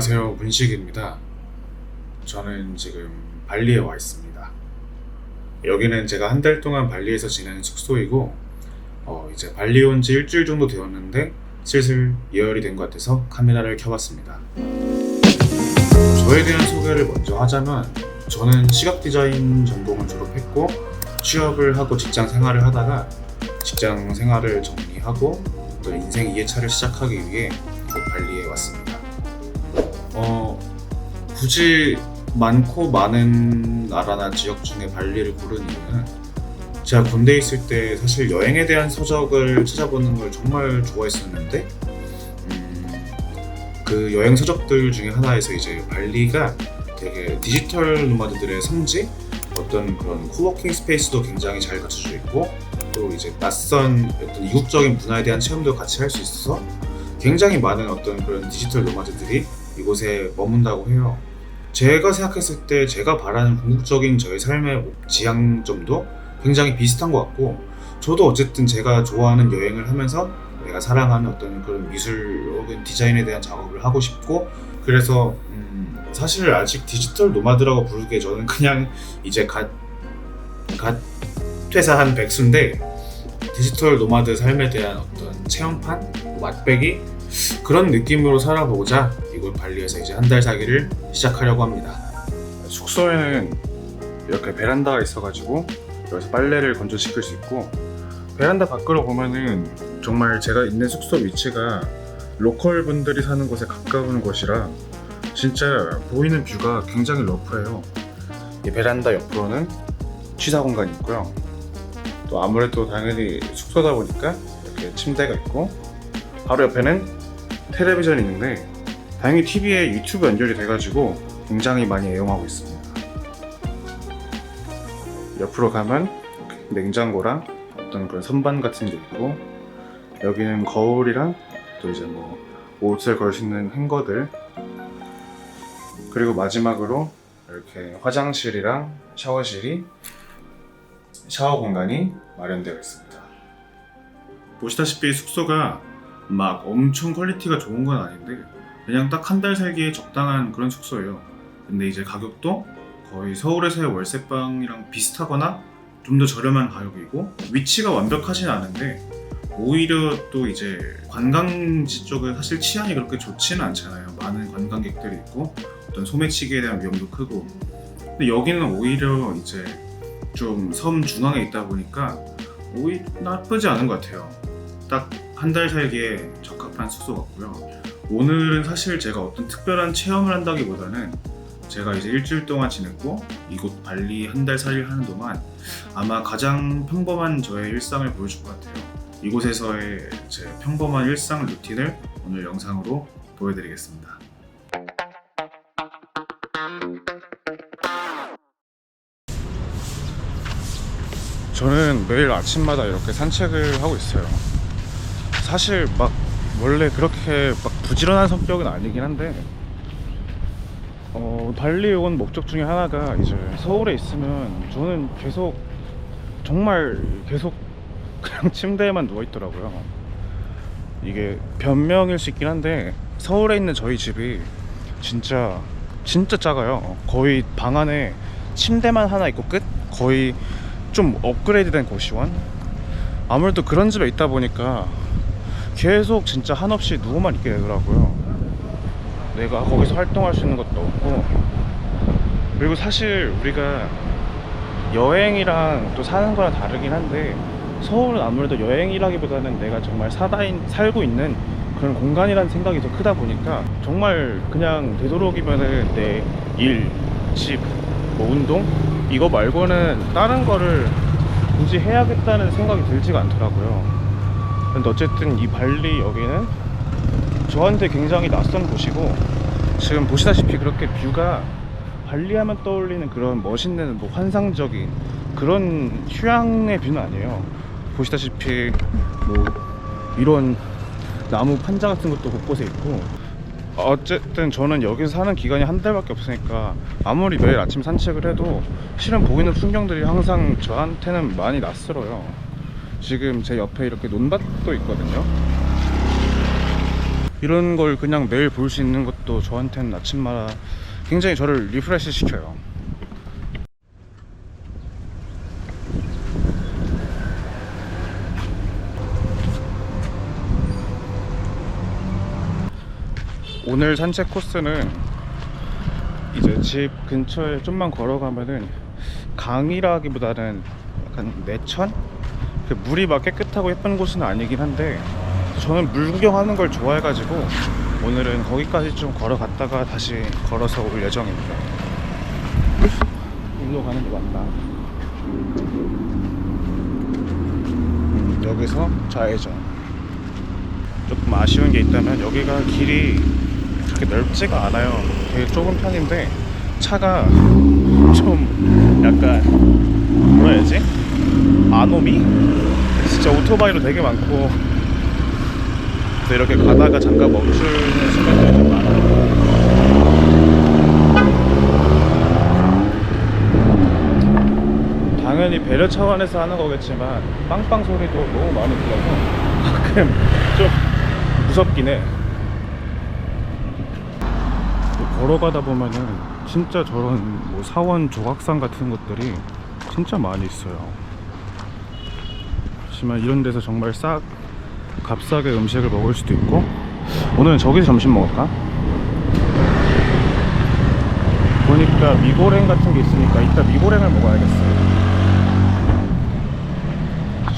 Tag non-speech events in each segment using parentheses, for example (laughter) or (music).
안녕하세요. 문식입니다. 저는 지금 발리에 와 있습니다. 여기는 제가 한 달 동안 발리에서 지내는 숙소이고, 어, 이제 발리 온 지 일주일 정도 되었는데, 슬슬 예열이 된 것 같아서 카메라를 켜봤습니다. 저에 대한 소개를 먼저 하자면, 저는 시각 디자인 전공을 졸업했고, 취업을 하고 직장 생활을 하다가, 직장 생활을 정리하고, 또 인생 2회차를 시작하기 위해 발리에 왔습니다. 어, 굳이 많고 많은 나라나 지역 중에 발리를 고른 이유는 제가 군대에 있을 때 사실 여행에 대한 서적을 찾아보는 걸 정말 좋아했었는데 음, 그 여행 서적들 중에 하나에서 이제 발리가 되게 디지털 노마드들의 성지 어떤 그런 코워킹 스페이스도 굉장히 잘 갖춰져 있고 또 이제 낯선 어떤 이국적인 문화에 대한 체험도 같이 할 수 있어서 굉장히 많은 어떤 그런 디지털 노마드들이 이곳에 머문다고 해요. 제가 생각했을 때 제가 바라는 궁극적인 저의 삶의 지향점도 굉장히 비슷한 것 같고 저도 어쨌든 제가 좋아하는 여행을 하면서 내가 사랑하는 어떤 그런 미술 혹은 디자인에 대한 작업을 하고 싶고 그래서 음, 사실 아직 디지털 노마드라고 부르기에 저는 그냥 이제 갓, 갓 퇴사한 백수인데 디지털 노마드 삶에 대한 어떤 체험판, 맛배기 그런 느낌으로 살아보고자 이곳 발리에서 이제 한 달 살기를 시작하려고 합니다. 숙소에는 이렇게 베란다가 있어가지고 여기서 빨래를 건조시킬 수 있고 베란다 밖으로 보면은 정말 제가 있는 숙소 위치가 로컬 분들이 사는 곳에 가까운 곳이라 진짜 보이는 뷰가 굉장히 러프해요. 이 베란다 옆으로는 취사 공간이 있고요. 또 아무래도 당연히 숙소다 보니까 이렇게 침대가 있고 바로 옆에는 텔레비전이 있는데 다행히 TV에 유튜브 연결이 돼가지고 굉장히 많이 애용하고 있습니다. 옆으로 가면 냉장고랑 어떤 그런 선반 같은 게 있고 여기는 거울이랑 또 이제 뭐 옷을 걸 수 있는 행거들 그리고 마지막으로 이렇게 화장실이랑 샤워실이 샤워 공간이 마련되어 있습니다. 보시다시피 숙소가 막 엄청 퀄리티가 좋은 건 아닌데 그냥 딱 한 달 살기에 적당한 그런 숙소예요. 근데 이제 가격도 거의 서울에서의 월세방이랑 비슷하거나 좀 더 저렴한 가격이고 위치가 완벽하진 않은데 오히려 또 이제 관광지 쪽은 사실 치안이 그렇게 좋지는 않잖아요. 많은 관광객들이 있고 어떤 소매치기에 대한 위험도 크고 근데 여기는 오히려 이제 좀 섬 중앙에 있다 보니까 오히려 나쁘지 않은 것 같아요. 딱 한 달 살기에 적합한 숙소 같고요. 오늘은 사실 제가 어떤 특별한 체험을 한다기보다는 제가 이제 일주일 동안 지냈고 이곳 발리 한 달 살이를 하는 동안 아마 가장 평범한 저의 일상을 보여줄 것 같아요. 이곳에서의 제 평범한 일상 루틴을 오늘 영상으로 보여드리겠습니다. 저는 매일 아침마다 이렇게 산책을 하고 있어요. 사실 막 원래 그렇게 막 부지런한 성격은 아니긴 한데 어, 발리 온 목적 중에 하나가 이제 서울에 있으면 저는 계속 정말 계속 (laughs) 그냥 침대에만 누워 있더라고요. 이게 변명일 수 있긴 한데 서울에 있는 저희 집이 진짜 진짜 작아요. 거의 방 안에 침대만 하나 있고 끝. 거의 좀 업그레이드된 고시원. 아무래도 그런 집에 있다 보니까 계속 진짜 한없이 누워만 있게 되더라고요. 내가 거기서 활동할 수 있는 것도 없고 그리고 사실 우리가 여행이랑 또 사는 거랑 다르긴 한데 서울은 아무래도 여행이라기보다는 내가 정말 사다 인, 살고 있는 그런 공간이라는 생각이 더 크다 보니까 정말 그냥 되도록이면은 내 일, 집, 뭐 운동 이거 말고는 다른 거를 굳이 해야겠다는 생각이 들지가 않더라고요. 근데 어쨌든 이 발리 여기는 저한테 굉장히 낯선 곳이고 지금 보시다시피 그렇게 뷰가 발리 하면 떠올리는 그런 멋있는 뭐 환상적인 그런 휴양의 뷰는 아니에요. 보시다시피 뭐 이런 나무 판자 같은 것도 곳곳에 있고 어쨌든 저는 여기서 사는 기간이 한 달밖에 없으니까 아무리 매일 아침 산책을 해도 실은 보이는 풍경들이 항상 저한테는 많이 낯설어요 지금 제 옆에 이렇게 논밭도 있거든요 이런 걸 그냥 매일 볼 수 있는 것도 저한테는 아침마다 굉장히 저를 리프레시 시켜요. 오늘 산책 코스는 이제 집 근처에 좀만 걸어가면은 강이라기보다는 약간 내천? 그 물이 막 깨끗하고 예쁜 곳은 아니긴 한데 저는 물 구경하는 걸 좋아해가지고 오늘은 거기까지 좀 걸어갔다가 다시 걸어서 올 예정입니다. 일로 가는 게 맞나? 음, 여기서 좌회전. 조금 아쉬운 게 있다면 여기가 길이 그렇게 넓지가 않아요. 되게 좁은 편인데 차가 좀 약간 뭐라 해야지? 아노미? 진짜 오토바이로 되게 많고 그래서 이렇게 가다가 잠깐 멈추는 순간들이 좀 많아요. 당연히 배려 차원에서 하는 거겠지만 빵빵 소리도 너무 많이 들려서 가끔 좀 무섭긴 해. 걸어가다 보면은 진짜 저런 뭐 사원 조각상 같은 것들이 진짜 많이 있어요. 하지만 이런 데서 정말 싹 값싸게 음식을 먹을 수도 있고 오늘은 저기서 점심 먹을까? 보니까 미고랭 같은 게 있으니까 이따 미고랭을 먹어야겠어요.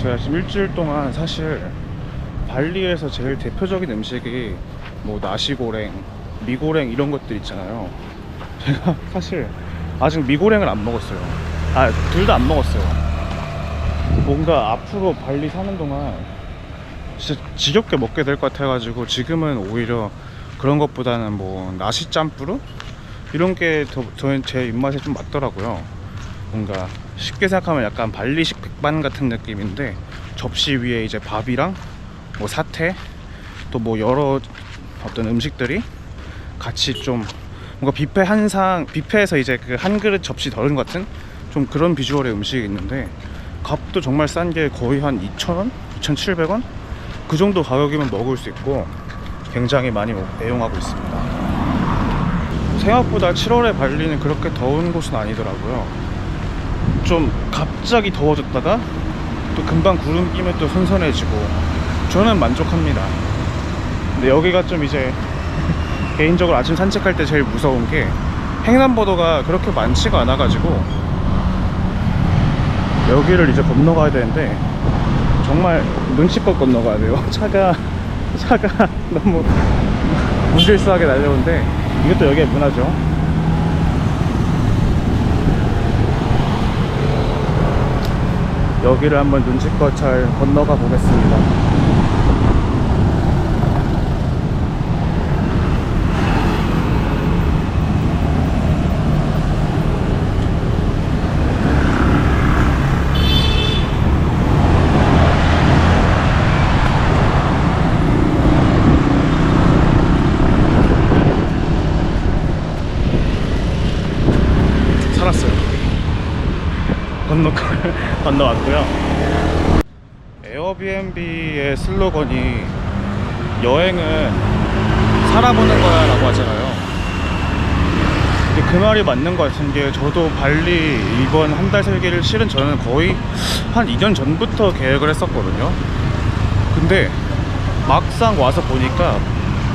제가 지금 일주일 동안 사실 발리에서 제일 대표적인 음식이 뭐 나시고랭, 미고랭 이런 것들 있잖아요. 제가 사실 아직 미고랭을 안 먹었어요. 아, 둘 다 안 먹었어요. 뭔가 앞으로 발리 사는 동안 진짜 지겹게 먹게 될 것 같아가지고 지금은 오히려 그런 것보다는 뭐 나시 짬뿌르 이런 게더 저는 제 입맛에 좀 맞더라고요. 뭔가 쉽게 생각하면 약간 발리식 백반 같은 느낌인데 접시 위에 이제 밥이랑 뭐 사태 또 뭐 여러 어떤 음식들이 같이 좀 뭔가 뷔페 한상 뷔페에서 이제 그 한 그릇 접시 덜은 것 같은 좀 그런 비주얼의 음식이 있는데 값도 정말 싼 게 거의 한 2,000원? 2,700원? 그 정도 가격이면 먹을 수 있고 굉장히 많이 애용하고 있습니다. 생각보다 7월에 발리는 그렇게 더운 곳은 아니더라고요. 좀 갑자기 더워졌다가 또 금방 구름 끼면 또 선선해지고 저는 만족합니다. 근데 여기가 좀 이제 (laughs) 개인적으로 아침 산책할 때 제일 무서운 게 횡단보도가 그렇게 많지가 않아 가지고 여기를 이제 건너가야 되는데 정말 눈치껏 건너가야 돼요. (laughs) 차가 차가 (laughs) 너무 무질서하게 날려오는데 이것도 여기에 문화죠. 여기를 한번 눈치껏 잘 건너가 보겠습니다. 살았어요. 건너 건너왔고요. 에어비앤비의 슬로건이 여행은 살아보는 거야 라고 하잖아요. 근데 그 말이 맞는 것 같은 게 저도 발리 이번 한 달 살기를 실은 저는 거의 한 2년 전부터 계획을 했었거든요. 근데 막상 와서 보니까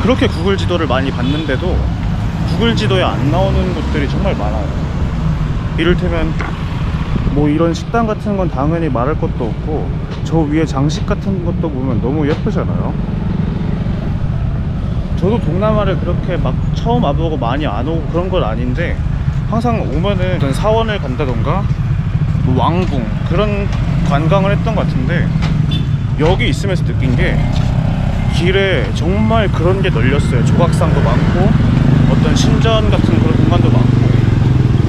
그렇게 구글 지도를 많이 봤는데도 구글 지도에 안 나오는 곳들이 정말 많아요. 이를테면 뭐 이런 식당 같은 건 당연히 말할 것도 없고 저 위에 장식 같은 것도 보면 너무 예쁘잖아요. 저도 동남아를 그렇게 막 처음 와보고 많이 안 오고 그런 건 아닌데 항상 오면은 어떤 사원을 간다던가 뭐 왕궁 그런 관광을 했던 것 같은데 여기 있으면서 느낀 게 길에 정말 그런 게 널렸어요. 조각상도 많고 어떤 신전 같은 그런 공간도 많고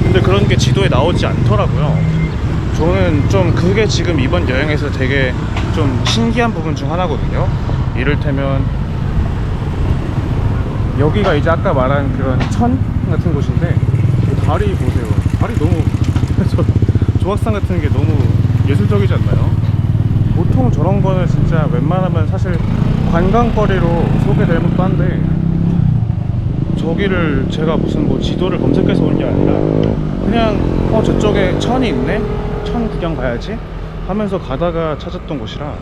근데 그런 게 지도에 나오지 않더라고요. 저는 좀 그게 지금 이번 여행에서 되게 좀 신기한 부분 중 하나거든요. 이를테면 여기가 이제 아까 말한 그런 천 같은 곳인데 이 다리 보세요. 다리 너무 (laughs) 저 조각상 같은 게 너무 예술적이지 않나요? 보통 저런 거는 진짜 웬만하면 사실 관광거리로 소개될 법도 한데 저기를 제가 무슨 뭐 지도를 검색해서 온 게 아니라 그냥 어 저쪽에 천이 있네 천 구경 가야지 하면서 가다가 찾았던 곳이라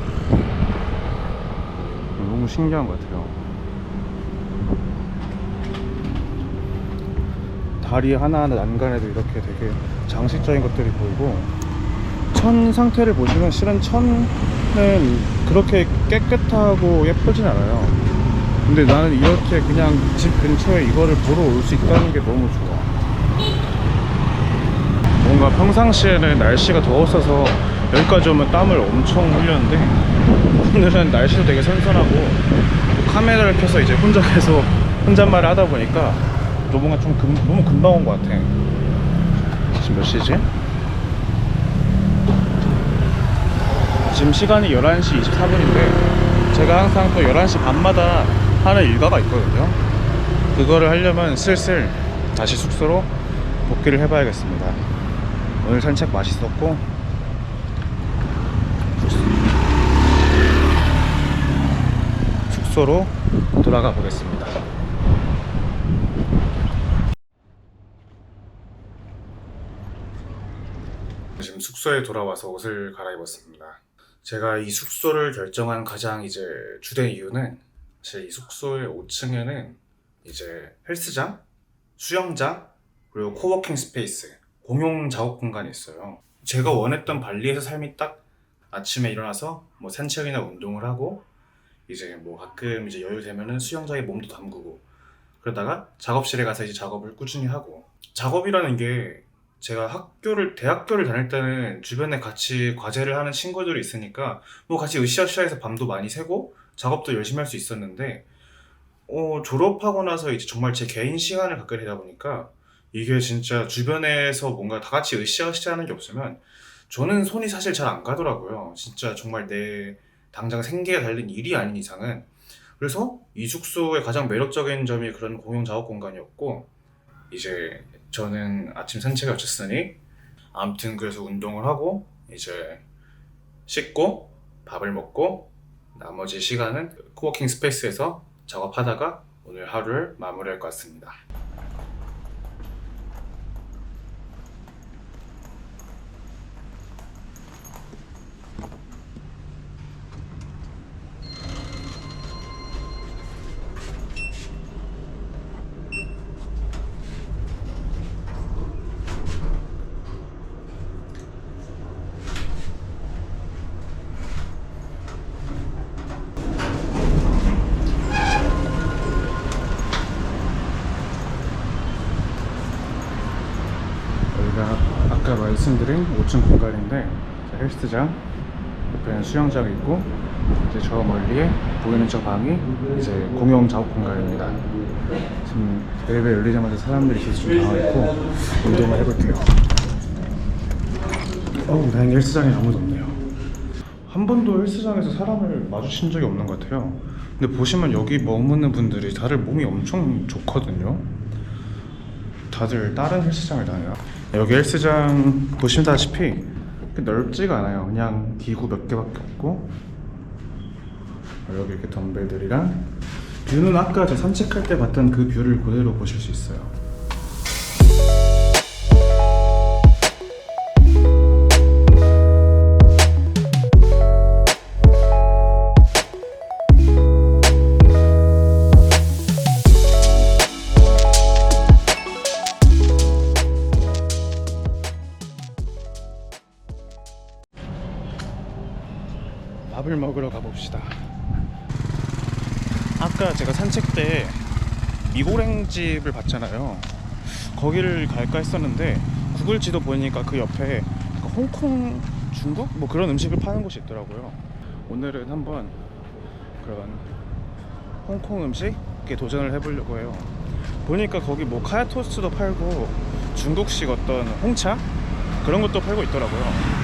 너무 신기한 것 같아요. 다리 하나하나 난간에도 이렇게 되게 장식적인 것들이 보이고 천 상태를 보시면 실은 천은 그렇게 깨끗하고 예쁘진 않아요. 근데 나는 이렇게 그냥 집 근처에 이거를 보러 올 수 있다는 게 너무 좋아 뭔가 평상시에는 날씨가 더웠어서 여기까지 오면 땀을 엄청 흘렸는데 오늘은 날씨도 되게 선선하고 카메라를 켜서 이제 혼자 계속 혼잣말을 하다 보니까 너무가 좀 금, 너무 금방 온 것 같아. 지금 몇 시지? 지금 시간이 11시 24분인데 제가 항상 또 11시 반마다 하는 일과가 있거든요. 그거를 하려면 슬슬 다시 숙소로 복귀를 해봐야겠습니다 오늘 산책 맛있었고 숙소로 돌아가 보겠습니다 지금 숙소에 돌아와서 옷을 갈아입었습니다. 제가 이 숙소를 결정한 가장 이제 주된 이유는 사실 이 숙소의 5층에는 이제 헬스장, 수영장, 그리고 코워킹 스페이스, 공용 작업 공간이 있어요. 제가 원했던 발리에서 삶이 딱 아침에 일어나서 뭐 산책이나 운동을 하고 이제 뭐 가끔 이제 여유 되면은 수영장에 몸도 담그고 그러다가 작업실에 가서 이제 작업을 꾸준히 하고 작업이라는 게 제가 학교를 대학교를 다닐 때는 주변에 같이 과제를 하는 친구들이 있으니까 뭐 같이 으쌰으쌰해서 밤도 많이 새고 작업도 열심히 할 수 있었는데 어, 졸업하고 나서 이제 정말 제 개인 시간을 갖게 되다 보니까 이게 진짜 주변에서 뭔가 다 같이 으쌰으쌰 하는 게 없으면 저는 손이 사실 잘 안 가더라고요. 진짜 정말 내 당장 생계가 달린 일이 아닌 이상은 그래서 이 숙소의 가장 매력적인 점이 그런 공용 작업 공간이었고 이제 저는 아침 산책을 마쳤으니 아무튼 그래서 운동을 하고 이제 씻고 밥을 먹고 나머지 시간은 코워킹 스페이스에서 작업하다가 오늘 하루를 마무리할 것 같습니다. 여기가 아까 말씀드린 5층 공간인데 자, 헬스장 옆에는 수영장이 있고 이제 저 멀리에 보이는 저 방이 이제 공용 작업 공간입니다. 지금 엘베 열리자마자 사람들이 있어서 좀 당황했고 운동을 해볼게요. 어우 다행히 헬스장에 아무도 없네요. 한 번도 헬스장에서 사람을 마주친 적이 없는 것 같아요. 근데 보시면 여기 머무는 분들이 다들 몸이 엄청 좋거든요. 다들 다른 헬스장을 다녀요. 여기 헬스장 보시다시피 넓지가 않아요. 그냥 기구 몇 개밖에 없고 여기 이렇게 덤벨들이랑 뷰는 아까 저 산책할 때 봤던 그 뷰를 그대로 보실 수 있어요. 밥을 먹으러 가봅시다. 아까 제가 산책 때 미고랭집을 봤잖아요. 거기를 갈까 했었는데 구글 지도 보니까 그 옆에 약간 홍콩 중국 뭐 그런 음식을 파는 곳이 있더라고요. 오늘은 한번 그런 홍콩 음식에 도전을 해보려고 해요. 보니까 거기 뭐 카야 토스트도 팔고 중국식 어떤 홍차 그런 것도 팔고 있더라고요.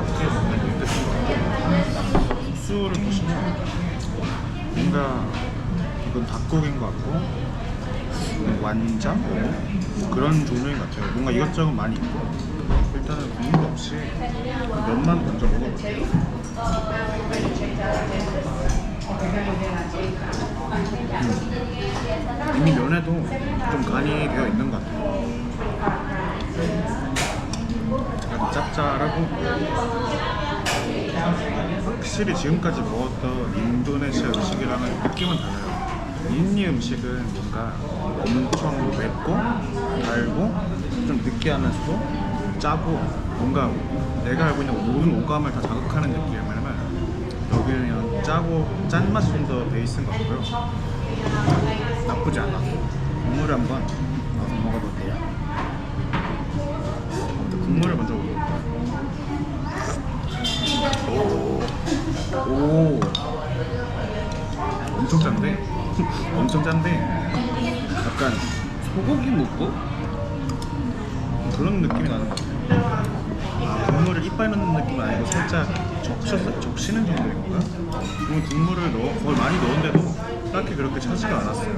차갑게 먹는 밀크티 수를 보시면 뭔가 이건 닭고기인 것 같고 완장? 뭐 그런 종류인 것 같아요. 뭔가 이것저것 많이 있고. 일단은 국물 없이 면만 먼저 먹어볼게요. 음. 이미 면에도 좀 간이 되어 있는 것 같아요 짭짤하고 확실히 지금까지 먹었던 인도네시아 음식이랑은 느낌은 달라요. 인니 음식은 뭔가 엄청 맵고 달고 좀 느끼하면서도 짜고 뭔가 내가 알고 있는 모든 오감을 다 자극하는 느낌이라면 여기는 그냥 짜고 짠맛이 좀 더 베이스인 것 같고요. 나쁘지 않아. 국물을 한번 넣어서 먹어볼게요. 국물을 먼저 오. 엄청 짠데? (laughs) 엄청 짠데? 약간 소고기 묵고? 그런 느낌이 나는 것 같아요. 아 국물을 이빨 넣는 느낌은 아니고 살짝 적셔서 적시는 정도인 건가? 그러면 국물을 넣어 거의 많이 넣었는데도 딱히 그렇게 차지가 않았어요.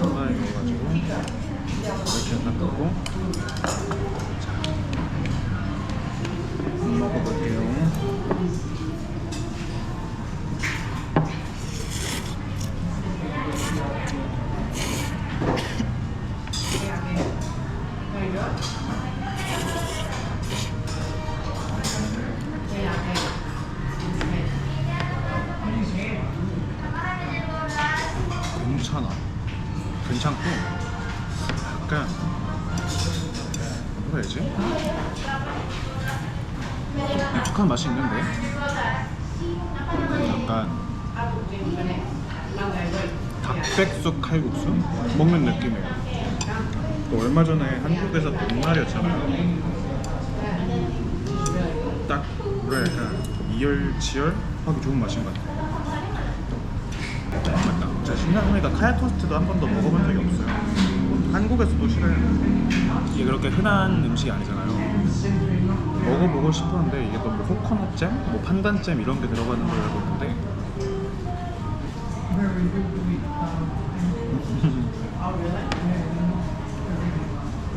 가만히 넣어가지고 이렇게 딱 넣고 얼마 전에 한국에서 복날이었잖아요. 딱 뭐랄까 이열치열 하기 좋은 맛인 것 같아요. 맞다. 제가 생각해보니까 카야 토스트도 한 번도 먹어본 적이 없어요. 한국에서도 실은 이게 그렇게 흔한 음식이 아니잖아요. 먹어보고 싶었는데 이게 또 뭐 코코넛 잼, 뭐 판단 잼 이런 게 들어가는 걸 알고 있는데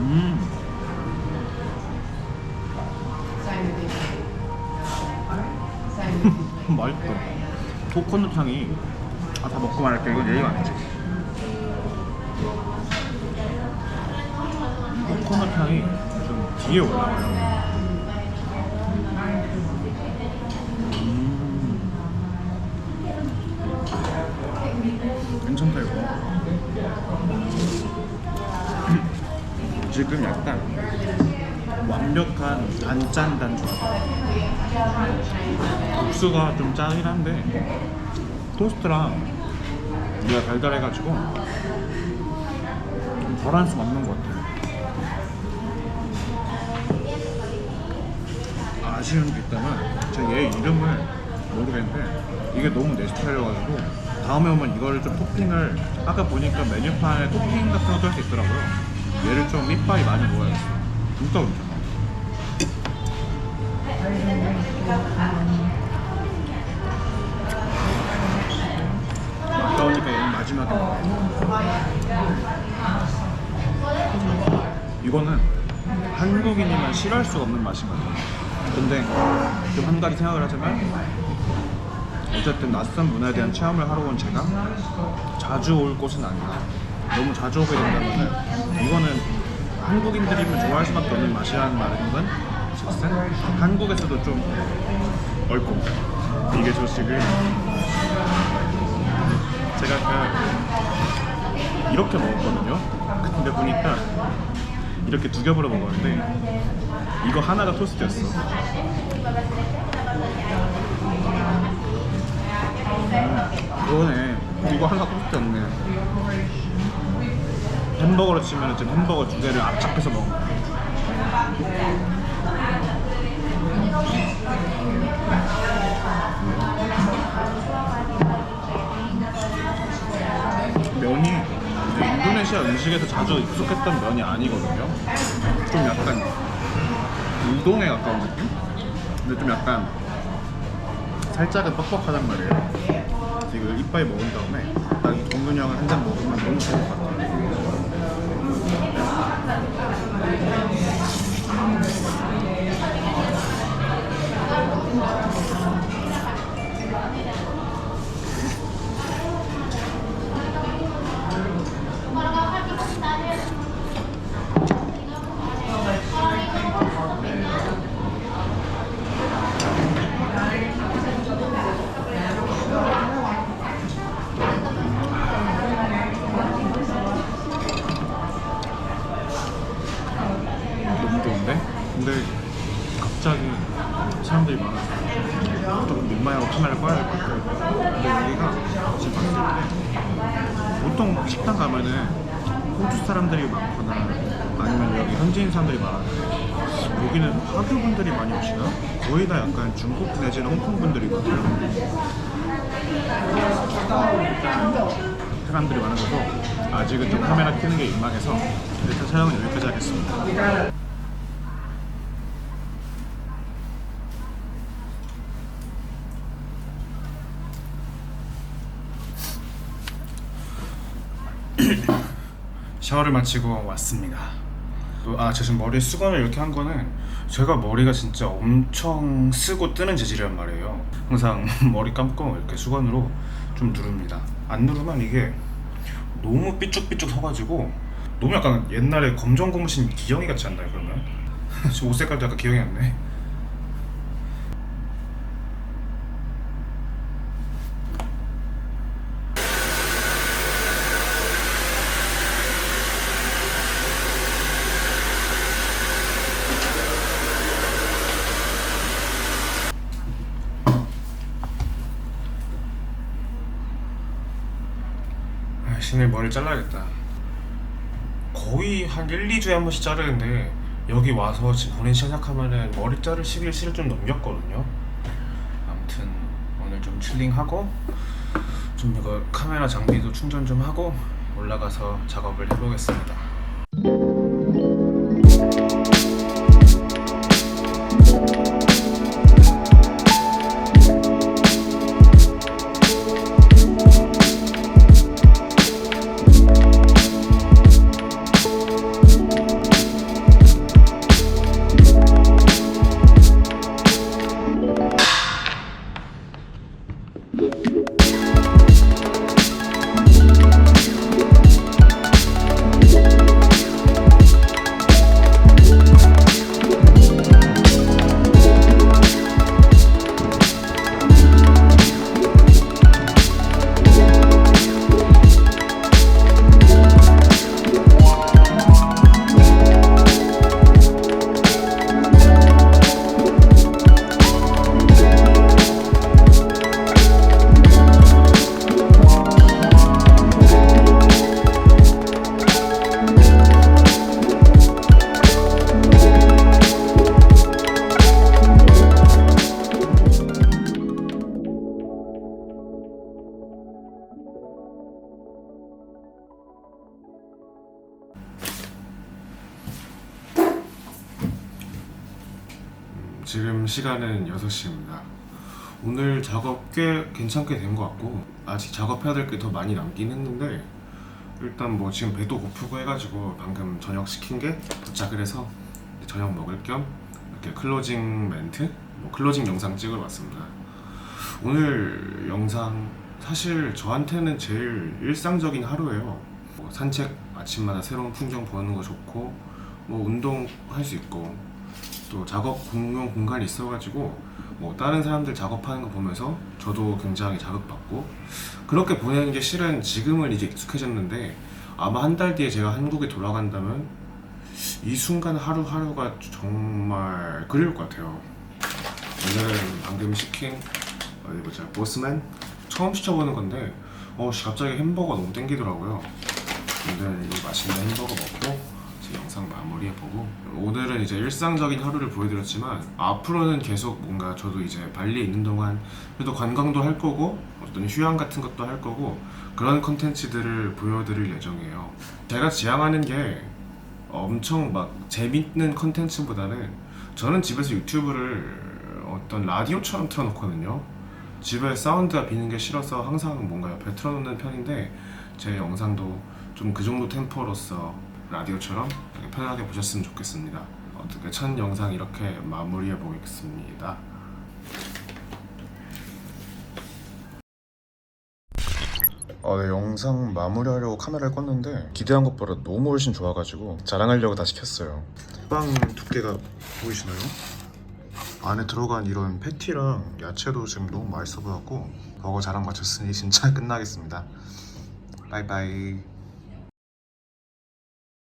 음 맛있다. 코코넛 향이 아 다 먹고 말할게 이건 예의가 아니지. 코코넛 향이 좀 뒤에 올라와요. 음. 괜찮다 이거. 지금 약간 완벽한 단짠 단조. 국수가 좀 짜긴 한데 토스트랑 우리가 달달해가지고 좀 덜한 수 없는 것 같아요. 아쉬운 게 있다면 제가 얘 이름을 모르겠는데 이게 너무 내 스타일이어가지고 다음에 오면 이거를 좀 토핑을 아까 보니까 메뉴판에 토핑 같은 것도 할 수 있더라고요. 얘를 좀 이빨이 많이 넣어야겠어. 진짜 괜찮아. 아까우니까 얘는 마지막에. 이거는 한국인이면 싫어할 수가 없는 맛인 것 같아요. 근데 좀한 가지 생각을 하자면 이 어쨌든 낯선 문화에 대한 체험을 하러 온 제가 자주 올 곳은 아니다. 너무 자주 오게 된다면 이거는 한국인들이면 좋아할 수밖에 없는 맛이라는 말인 건 즉슨 한국에서도 좀 얼고 이게 저 지금 제가 아까 이렇게 먹었거든요. 근데 보니까 이렇게 두 겹으로 먹었는데 이거 하나가 토스트였어. 그러네. 이거 하나 토스트였네. 햄버거로 치면 지금 햄버거 두 개를 압착해서 먹은 거야. 면이 인도네시아 음식에서 자주 익숙했던 면이 아니거든요. 좀 약간 우동에 가까운 느낌? 근데 좀 약간 살짝은 뻑뻑하단 말이에요. 지금 이빨 먹은 다음에 딱이 동균 형을 한 잔 먹으면 너무 좋을 것 같아요. 근데 갑자기 사람들이 많아서 조금 민망하고 카메라를 꺼야 될 것 같아요. 근데 여기가 지금 봤을 때 보통 식당 가면은 호주 사람들이 많거나 아니면 여기 현지인 사람들이 많은데 여기는 화교 분들이 많이 오시나? 거의 다 약간 중국 내지는 홍콩 분들이거든요. 사람들이 많아서 아직은 좀 카메라 켜는 게 민망해서 일단 촬영은 여기까지 하겠습니다. 샤워를 마치고 왔습니다. 아, 저 지금 머리 수건을 이렇게 한 거는 제가 머리가 진짜 엄청 쓰고 뜨는 재질이란 말이에요. 항상 (laughs) 머리 감고 이렇게 수건으로 좀 누릅니다. 안 누르면 이게 너무 삐쭉삐쭉 서가지고 너무 약간 옛날에 검정 고무신 기영이 같지 않나요, 그러면? (laughs) 지금 옷 색깔도 약간 기영이 같네. 아, 신을 머리 잘라야겠다. 거의 한 1, 2주에 한 번씩 자르는데 여기 와서 지금 본인 시작하면은 머리 자를 시기를 실을 좀 넘겼거든요. 아무튼 오늘 좀 칠링하고 좀 이거 카메라 장비도 충전 좀 하고 올라가서 작업을 해보겠습니다. 시간은 6시입니다. 오늘 작업 꽤 괜찮게 된 것 같고 아직 작업해야 될 게 더 많이 남긴 했는데 일단 뭐 지금 배도 고프고 해가지고 방금 저녁 시킨 게 도착을 해서 저녁 먹을 겸 이렇게 클로징 멘트, 뭐 클로징 영상 찍으러 왔습니다. 오늘 영상 사실 저한테는 제일 일상적인 하루예요. 뭐 산책 아침마다 새로운 풍경 보는 거 좋고 뭐 운동 할 수 있고 또 작업 공용 공간이 있어가지고 뭐 다른 사람들 작업하는 거 보면서 저도 굉장히 자극받고 그렇게 보내는 게 실은 지금은 이제 익숙해졌는데 아마 한 달 뒤에 제가 한국에 돌아간다면 이 순간 하루하루가 정말 그리울 것 같아요. 오늘은 방금 시킨 어디 보자 보스맨 처음 시켜보는 건데 어씨 갑자기 햄버거 너무 땡기더라고요. 오늘 이 맛있는 햄버거 먹고 영상 마무리해보고 오늘은 이제 일상적인 하루를 보여드렸지만 앞으로는 계속 뭔가 저도 이제 발리에 있는 동안 그래도 관광도 할 거고 어떤 휴양 같은 것도 할 거고 그런 컨텐츠들을 보여드릴 예정이에요. 제가 지향하는 게 엄청 막 재밌는 컨텐츠보다는 저는 집에서 유튜브를 어떤 라디오처럼 틀어놓거든요. 집에 사운드가 비는 게 싫어서 항상 뭔가 옆에 틀어놓는 편인데 제 영상도 좀 그 정도 템포로서 라디오처럼 편하게 보셨으면 좋겠습니다. 어떻게 첫 영상 이렇게 마무리해 보겠습니다. 어, 네, 영상 마무리하려고 카메라를 껐는데 기대한 것보다 너무 훨씬 좋아가지고 자랑하려고 다시 켰어요. 빵 두께가 보이시나요? 안에 들어간 이런 패티랑 야채도 지금 너무 맛있어 보였고 버거 자랑 마쳤으니 (laughs) 진짜 끝나겠습니다. 바이바이.